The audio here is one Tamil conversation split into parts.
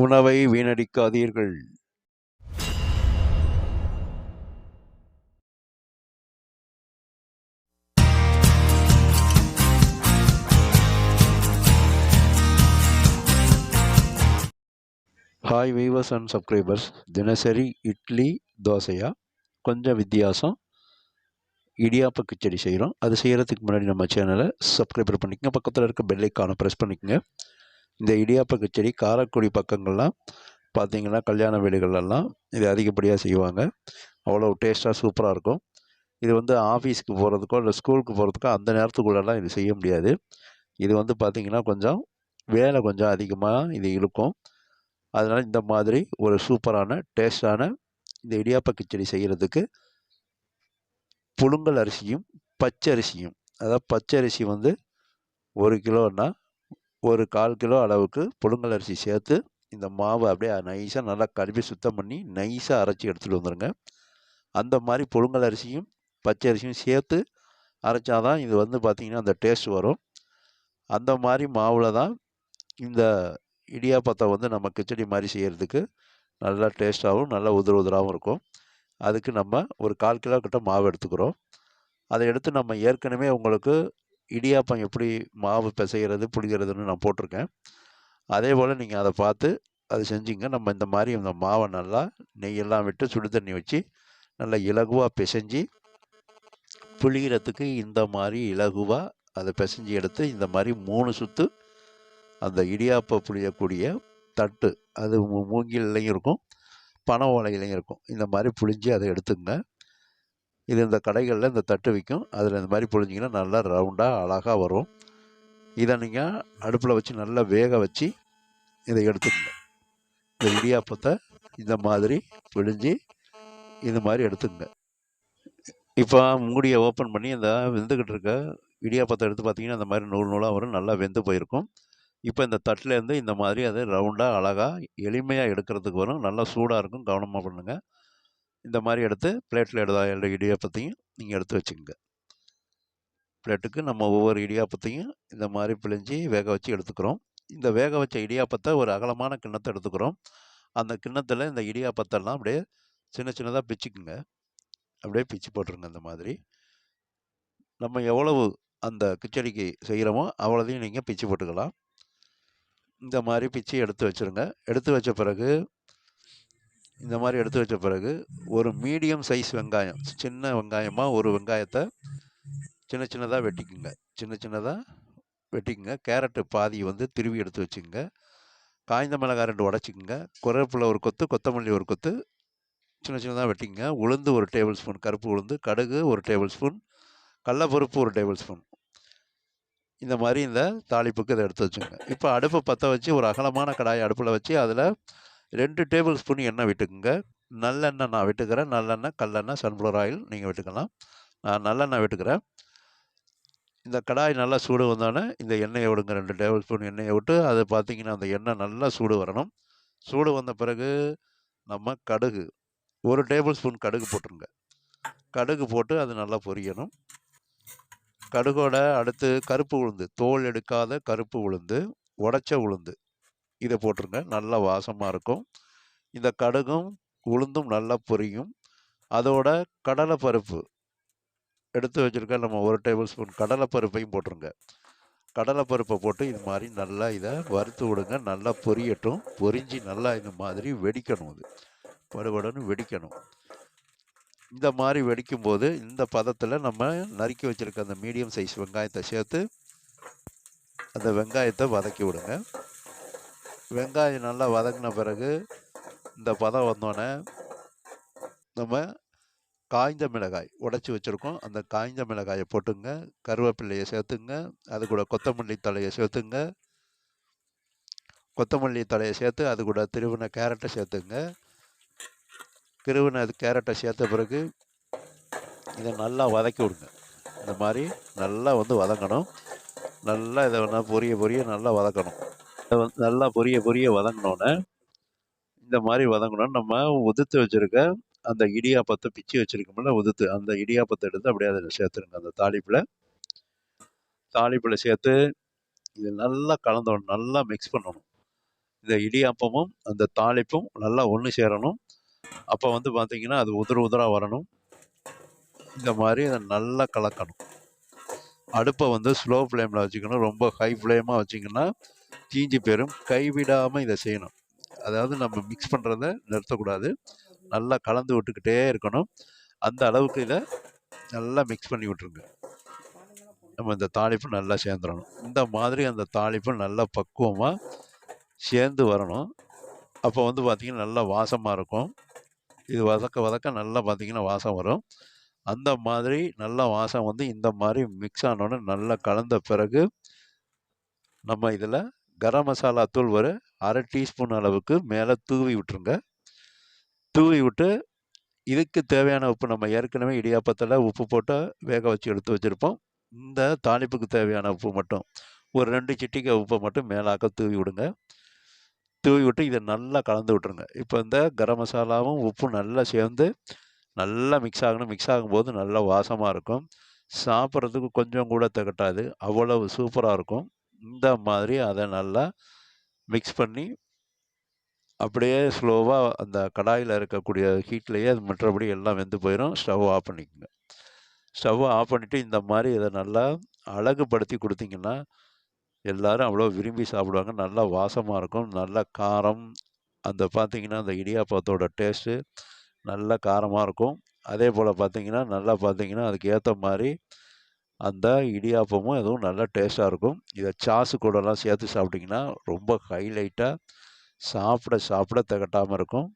உணவை வீணடிக்காதீர்கள். ஹாய் வீவர்ஸ் அண்ட் சப்ஸ்கிரைபர்ஸ் தினசரி இட்லி தோசையா? கொஞ்சம் வித்தியாசம். இடியாப்ப கிச்சடி செய்கிறோம் அது செய்கிறதுக்கு முன்னாடி நம்ம சேனலை சப்ஸ்கிரைபர் பண்ணிக்கோங்க. பக்கத்தில் இருக்க பெல்லைக்கான ப்ரெஸ் பண்ணிக்கோங்க. இந்த இடியாப்ப கிச்சடி காரைக்குடி பக்கங்கள்லாம் பார்த்தீங்கன்னா கல்யாண வீடுகளெல்லாம் இது அதிகப்படியாக செய்வாங்க. அவ்வளோ டேஸ்ட்டாக சூப்பராக இருக்கும். இது வந்து ஆஃபீஸ்க்கு போகிறதுக்கோ இல்லை ஸ்கூலுக்கு போகிறதுக்கோ அந்த நேரத்துக்குள்ளெல்லாம் இது செய்ய முடியாது. இது வந்து பார்த்திங்கன்னா கொஞ்சம் வேலை கொஞ்சம் அதிகமாக இது இழுக்கும். அதனால் இந்த மாதிரி ஒரு சூப்பரான டேஸ்டான இந்த இடியாப்ப கிச்சடி செய்கிறதுக்கு புழுங்கல் அரிசியும் பச்சை அரிசியும் அதாவது பச்சை அரிசி வந்து ஒரு கிலோன்னா ஒரு கால் கிலோ அளவுக்கு புழுங்கல் அரிசி சேர்த்து இந்த மாவை அப்படியே நைஸாக நல்லா கழுவி சுத்தம் பண்ணி நைஸாக அரைச்சி எடுத்துகிட்டு வந்துடுங்க அந்த மாதிரி புழுங்கல் அரிசியும் பச்சை அரிசியும் சேர்த்து அரைச்சாதான் இது வந்து பார்த்திங்கன்னா அந்த டேஸ்ட் வரும். அந்த மாதிரி மாவில் தான் இந்த இடியாப்பத்தை வந்து நம்ம கிச்சடி மாதிரி செய்கிறதுக்கு நல்லா டேஸ்ட்டாகவும் நல்லா உதிர உதிராகவும் இருக்கும். அதுக்கு நம்ம ஒரு கால் கிலோ கிட்ட மாவு எடுத்துக்கிறோம். அதை எடுத்து நம்ம ஏற்கனவே உங்களுக்கு இடியாப்பம் எப்படி மாவு பிசைகிறது புளிகிறதுன்னு நான் போட்டிருக்கேன். அதே போல் நீங்கள் அதை பார்த்து அதை செஞ்சிங்க. நம்ம இந்த மாதிரி இந்த மாவை நல்லா நெய்யெல்லாம் விட்டு சுடு தண்ணி வச்சு நல்லா இலகுவாக பிசைஞ்சு புளிகிறதுக்கு இந்த மாதிரி இலகுவாக அதை பிசைஞ்சு எடுத்து இந்த மாதிரி மூணு சுற்று அந்த இடியாப்ப புளியக்கூடிய தட்டு. அது மூ- இருக்கும் பனை ஓலையிலையும் இருக்கும். இந்த மாதிரி புளிஞ்சு அதை எடுத்துங்க இது இந்த கடைகளில் இந்த தட்டு விற்கும் அதில் இந்த மாதிரி பொழிஞ்சிங்கன்னா நல்லா ரவுண்டாக அழகாக வரும். இதை நீங்கள் அடுப்பில் வச்சு நல்லா வேக வச்சு இதை எடுத்துக்கங்க. இந்த இடியாப்பத்தை இந்த மாதிரி பிழிஞ்சு இது மாதிரி எடுத்துக்கங்க. இப்போ மூடியை ஓப்பன் பண்ணி இந்த வெந்துக்கிட்டு இருக்க இடியாப்பத்தை எடுத்து பார்த்தீங்கன்னா இந்த மாதிரி நூல் நூலாக வரும். நல்லா வெந்து போயிருக்கும். இப்போ இந்த தட்டிலேருந்து இந்த மாதிரி அது ரவுண்டாக அழகாக எளிமையாக எடுக்கிறதுக்கு வரும். நல்லா சூடாக இருக்கும். கவனமாக பண்ணுங்கள் இந்த மாதிரி எடுத்து பிளேட்டில் எடுத்தா எல்லா இடியாப்பத்தையும் நீங்கள் எடுத்து வச்சுக்கோங்க. பிளேட்டுக்கு நம்ம ஒவ்வொரு இடியாப்பத்தையும் இந்த மாதிரி பிழிஞ்சு வேக வச்சு எடுத்துக்கிறோம். இந்த வேக வச்ச இடியாப்பத்தை ஒரு அகலமான கிண்ணத்தை எடுத்துக்கிறோம். அந்த கிண்ணத்தில் இந்த இடியாப்பத்தெல்லாம் அப்படியே சின்ன சின்னதாக பிச்சுக்குங்க. அப்படியே பிச்சு போட்டுருங்க இந்த மாதிரி. நம்ம எவ்வளவு அந்த கிச்சடிக்கு செய்கிறோமோ அவ்வளோதையும் நீங்கள் பிச்சு போட்டுக்கலாம். இந்த மாதிரி பிச்சு எடுத்து வச்சுருங்க. எடுத்து வச்ச பிறகு இந்த மாதிரி எடுத்து வச்ச பிறகு ஒரு மீடியம் சைஸ் வெங்காயம் சின்ன வெங்காயமாக ஒரு வெங்காயத்தை சின்ன சின்னதாக வெட்டிக்குங்க. சின்ன சின்னதாக வெட்டிக்குங்க. கேரட்டு பாதி வந்து திருவி எடுத்து வச்சுக்கோங்க. காய்ந்த மிளகாய் ரெண்டு உடச்சிக்கோங்க. கருவேப்பிலை ஒரு கொத்து கொத்தமல்லி ஒரு கொத்து சின்ன சின்னதாக வெட்டிக்கங்க. உளுந்து ஒரு டேபிள் ஸ்பூன் கருப்பு உளுந்து கடுகு ஒரு டேபிள் ஸ்பூன் கடலப்பருப்பு ஒரு டேபிள் ஸ்பூன். இந்த மாதிரி இந்த தாளிப்புக்கு இதை எடுத்து வச்சுங்க இப்போ அடுப்பை பற்ற வச்சு ஒரு அகலமான கடாயை அடுப்பில் வச்சு அதில் ரெண்டு டேபிள் ஸ்பூன் எண்ணெய் விட்டுக்குங்க. நல்லெண்ணெய் நான் விட்டுக்கிறேன். நல்லெண்ணெய் கல்லெண்ணெய் சன்ஃப்ளவர் ஆயில் நீங்கள் விட்டுக்கலாம். நான் நல்லெண்ணெய் விட்டுக்கிறேன். இந்த கடாய் நல்லா சூடு வந்தோடனே இந்த எண்ணெயை விடுங்க. ரெண்டு டேபிள் ஸ்பூன் எண்ணெயை விட்டு அது பார்த்தீங்கன்னா அந்த எண்ணெய் நல்லா சூடு வரணும். சூடு வந்த பிறகு நம்ம கடுகு ஒரு டேபிள் ஸ்பூன் கடுகு போட்டுருங்க. கடுகு போட்டு அது நல்லா பொரியணும். கடுகோட அடுத்து கருப்பு உளுந்து தோல் எடுக்காத கருப்பு உளுந்து உடச்ச உளுந்து. இதை போட்டுருங்க. நல்லா வாசமாக இருக்கும். இந்த கடுகும் உளுந்தும் நல்லா பொரியும். அதோட கடலை பருப்பு எடுத்து வச்சுருக்க நம்ம ஒரு டேபிள் ஸ்பூன் கடலை பருப்பையும் போட்டுருங்க. கடலை பருப்பை போட்டு இது மாதிரி நல்லா இதை வறுத்து விடுங்க. நல்லா பொரியட்டும். பொரிஞ்சு நல்லா இந்த மாதிரி வெடிக்கணும் அது. படுபடன்னு வெடிக்கணும். இந்த மாதிரி வெடிக்கும் போது இந்த பதத்தில் நம்ம நறுக்கி வச்சுருக்க அந்த மீடியம் சைஸ் வெங்காயத்தை சேர்த்து அந்த வெங்காயத்தை வதக்கி விடுங்க. வெங்காயம் நல்லா வதங்கின பிறகு இந்த பதம் வந்தோடனே நம்ம காய்ந்த மிளகாய் உடச்சி வச்சுருக்கோம். அந்த காய்ந்த மிளகாயை போட்டுங்க கருவேப்பிள்ளையை சேர்த்துங்க அது கூட கொத்தமல்லி தலையை சேர்த்துங்க. கொத்தமல்லி தலையை சேர்த்து அது கூட திருவின கேரட்டை சேர்த்துங்க. திருவின அது கேரட்டை சேர்த்த பிறகு இதை நல்லா வதக்கி விடுங்க. இந்த மாதிரி நல்லா வந்து வதங்கணும். நல்லா இதை வேணால் பொரிய பொரிய நல்லா வதக்கணும். நல்லா பொரிய பொரிய வதங்கினோன்னே இந்த மாதிரி வதங்கினோம் நம்ம உதுத்து வச்சுருக்க அந்த இடியாப்பத்தை பிச்சு வச்சுருக்கோம்ல உதுத்து அந்த இடியாப்பத்தை எடுத்து அப்படியே அதில் சேர்த்துருங்க. அந்த தாளிப்பில். தாளிப்பில் சேர்த்து இது நல்லா கலந்தோணும் நல்லா மிக்ஸ் பண்ணணும். இந்த இடியாப்பமும் அந்த தாளிப்பும் நல்லா ஒன்று சேரணும். அப்போ வந்து பார்த்திங்கன்னா அது உதிர உதிராக வரணும். இந்த மாதிரி அதை நல்லா கலக்கணும். அடுப்பை வந்து ஸ்லோ ஃப்ளேமில் வச்சுக்கணும். ரொம்ப ஹை ஃப்ளேமாக வச்சிங்கன்னா தீஞ்சு போயிடும் கைவிடாமல் இதை செய்யணும். அதாவது நம்ம மிக்ஸ் பண்ணுறத நிறுத்தக்கூடாது. நல்லா கலந்து விட்டுக்கிட்டே இருக்கணும். அந்த அளவுக்கு இதை நல்லா மிக்ஸ் பண்ணி விட்ருங்க நம்ம இந்த தாளிப்பு நல்லா சேர்ந்துடணும். இந்த மாதிரி அந்த தாளிப்பு நல்லா பக்குவமாக சேர்ந்து வரணும். அப்போ வந்து பார்த்திங்கன்னா நல்லா வாசமாக இருக்கும். இது வதக்க வதக்க நல்லா பார்த்திங்கன்னா வாசம் வரும். அந்த மாதிரி நல்ல வாசம் வந்து இந்த மாதிரி மிக்ஸ் ஆனோடனே நல்லா கலந்த பிறகு நம்ம இதில் கரம் மசாலா தூள் ஒரு அரை டீஸ்பூன் அளவுக்கு மேலே தூவி விட்டுருங்க. தூவி விட்டு இதுக்கு தேவையான உப்பு நம்ம ஏற்கனவே இடியாப்பத்தில் உப்பு போட்டு வேக வச்சு எடுத்து வச்சுருப்போம். இந்த தாளிப்புக்கு தேவையான உப்பு மட்டும் ஒரு ரெண்டு சிட்டிக்கை உப்பை மட்டும் மேலாக்க தூவி விடுங்க. தூவி விட்டு இதை நல்லா கலந்து விட்டுருங்க. இப்போ இந்த கரம் மசாலாவும் உப்பும் நல்லா சேர்ந்து நல்லா மிக்ஸ் ஆகணும். மிக்ஸ் ஆகும்போது நல்லா வாசமாக இருக்கும். சாப்பிட்றதுக்கு கொஞ்சம் கூட திகட்டாது. அவ்வளவு சூப்பராக இருக்கும். இந்த மாதிரி அதை நல்லா மிக்ஸ் பண்ணி அப்படியே ஸ்லோவாக அந்த கடாயில் இருக்கக்கூடிய ஹீட்லேயே அது மற்றபடி எல்லாம் வெந்து போயிடும் ஸ்டவ் ஆஃப் பண்ணிக்கோங்க. ஸ்டவ்வை ஆஃப் பண்ணிவிட்டு இந்த மாதிரி இதை நல்லா அழகுபடுத்தி கொடுத்தீங்கன்னா எல்லாரும் அவ்வளோ விரும்பி சாப்பிடுவாங்க. நல்லா வாசமாக இருக்கும். நல்ல காரம் அந்த பார்த்திங்கன்னா அந்த இடியாப்பத்தோட டேஸ்ட்டு நல்ல காரமாக இருக்கும். அதே போல் பார்த்திங்கன்னா நல்லா பார்த்தீங்கன்னா அதுக்கு ஏற்ற மாதிரி அந்த இடியாப்பமும் எதுவும் நல்லா டேஸ்ட்டாக இருக்கும். இதை சாஸு கூடலாம் சேர்த்து சாப்பிட்டிங்கன்னா ரொம்ப ஹைலைட்டாக சாப்பிட சாப்பிட திகட்டாமல் இருக்கும்.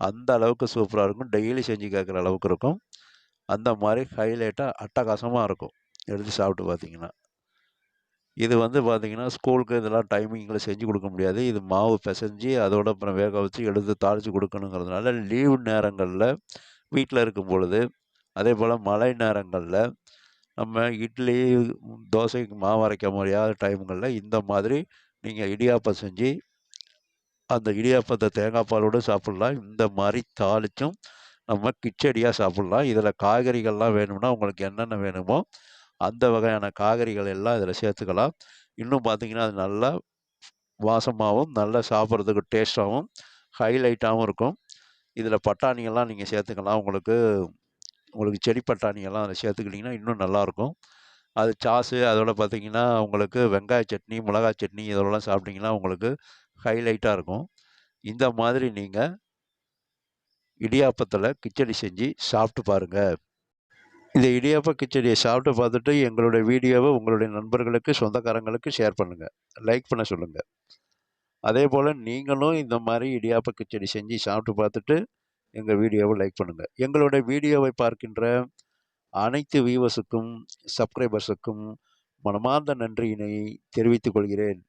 அந்த அளவுக்கு சூப்பராக இருக்கும். டெய்லி செஞ்சு கேட்குற அளவுக்கு இருக்கும். அந்த மாதிரி ஹைலைட்டாக அட்டகாசமாக இருக்கும். எடுத்து சாப்பிட்டு பார்த்தீங்கன்னா. இது வந்து பார்த்திங்கன்னா ஸ்கூலுக்கு இதெல்லாம் டைமிங்கில் செஞ்சு கொடுக்க முடியாது. இது மாவு பிசைஞ்சு அதோட அப்புறம் வேக வச்சு எடுத்து தாளித்து கொடுக்கணுங்கிறதுனால லீவு நேரங்களில் வீட்டில் இருக்கும் பொழுது அதே போல் மழை நேரங்களில் நம்ம இட்லி தோசைக்கு மாவு அரைக்க முடியாத டைம்களில் இந்த மாதிரி நீங்கள் இடியாப்பம் செஞ்சு அந்த இடியாப்பத்தை தேங்காய் பாலோடு சாப்பிட்லாம். இந்த மாதிரி தாளிச்சும் நம்ம கிச்சடியாக சாப்பிட்லாம். இதில் காய்கறிகள்லாம் வேணும்னா உங்களுக்கு என்னென்ன வேணுமோ அந்த வகையான காய்கறிகள் எல்லாம் இதில் சேர்த்துக்கலாம். இன்னும் பார்த்திங்கன்னா அது நல்லா வாசமாகவும் நல்லா சாப்பிட்றதுக்கு டேஸ்ட்டாகவும் ஹைலைட்டாகவும் இருக்கும். இதில் பட்டாணியெல்லாம் நீங்கள் சேர்த்துக்கலாம். உங்களுக்கு உங்களுக்கு செடி பட்டாணியெல்லாம் அதில் சேர்த்துக்கிட்டிங்கன்னா இன்னும் நல்லாயிருக்கும். அது சாஸு அதோட பார்த்தீங்கன்னா உங்களுக்கு வெங்காய சட்னி மிளகாய் சட்னி இதெல்லாம் சாப்பிட்டிங்கன்னா உங்களுக்கு ஹைலைட்டாக இருக்கும். இந்த மாதிரி நீங்கள் இடியாப்பத்தில் கிச்சடி செஞ்சு சாப்பிட்டு பாருங்கள் இந்த இடியாப்ப கிச்சடியை சாப்பிட்டு பார்த்துட்டு எங்களுடைய வீடியோவை உங்களுடைய நண்பர்களுக்கு சொந்தக்காரங்களுக்கு ஷேர் பண்ணுங்கள் லைக் பண்ண சொல்லுங்கள் அதே போல் நீங்களும் இந்த மாதிரி இடியாப்ப கிச்சடி செஞ்சு சாப்பிட்டு பார்த்துட்டு எங்கள் வீடியோவை லைக் பண்ணுங்கள் எங்களுடைய வீடியோவை பார்க்கின்ற அனைத்து வியூவர்ஸுக்கும் சப்ஸ்கிரைபர்ஸுக்கும் மனமார்ந்த நன்றியினை தெரிவித்துக் கொள்கிறேன்.